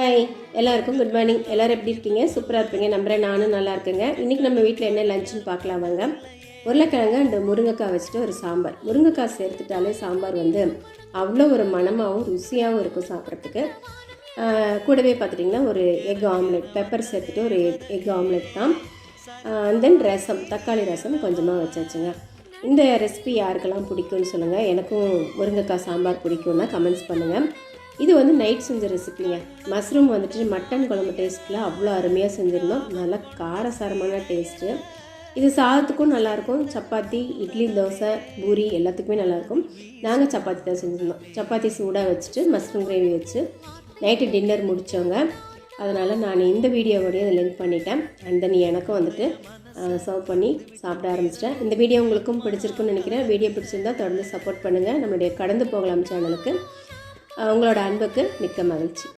Hi எல்லாருக்கும் good morning எல்லோரும் எப்படி இருக்கீங்க? சூப்பராக இருப்பீங்க. நம்புறேன் நானும் நல்லா இருக்கேங்க. இன்றைக்கி நம்ம வீட்டில் என்ன லஞ்சுன்னு பார்க்கலாம் வாங்க. உருளைக்கிழங்கு அண்ட் முருங்கைக்காய் வச்சுட்டு ஒரு சாம்பார். முருங்கைக்காய் சேர்த்துட்டாலே சாம்பார் வந்து அவ்வளோ ஒரு மணமாகவும் ருசியாகவும் இருக்கும் சாப்பிட்றதுக்கு. கூடவே பார்த்துட்டிங்கன்னா ஒரு எக் ஆம்லெட் பெப்பர் சேர்த்துட்டு ஒரு எக் எக் ஆம்லெட் தான் தென் ரசம் தக்காளி ரசம் கொஞ்சமாக வச்சாச்சுங்க. இந்த ரெசிபி யாருக்கெல்லாம் பிடிக்கும்னு சொல்லுங்கள் எனக்கும் முருங்கைக்காய் சாம்பார் பிடிக்கும்னா கமெண்ட்ஸ் பண்ணுங்கள் இது வந்து நைட் செஞ்ச ரெசிபிங்க மஷ்ரூம் வந்துட்டு மட்டன் குழம்பு டேஸ்ட்டில் அவ்வளோ அருமையாக செஞ்சுருந்தோம். நல்லா காரசாரமான டேஸ்ட்டு இது சாதத்துக்கும் நல்லாயிருக்கும். சப்பாத்தி இட்லி தோசை பூரி எல்லாத்துக்குமே நல்லாயிருக்கும். நாங்கள் சப்பாத்தி தான் செஞ்சுருந்தோம். சப்பாத்தி சூடாக வச்சுட்டு மஷ்ரூம் கிரேவி வச்சு நைட்டு டின்னர் முடித்தவங்க அதனால் நான் இந்த வீடியோவோடய அதை லிங்க் பண்ணிட்டேன். அண்ட் தென் எனக்கும் வந்துட்டு சர்வ் பண்ணி சாப்பிட ஆரம்பிச்சிட்டேன். இந்த வீடியோ உங்களுக்கும் பிடிச்சிருக்குன்னு நினைக்கிறேன். வீடியோ பிடிச்சிருந்தா தொடர்ந்து சப்போர்ட் பண்ணுங்கள் நம்மளுடைய கடந்து போகலாம் சேனலுக்கு உங்களோட அன்புக்கு மிக்க மகிழ்ச்சி.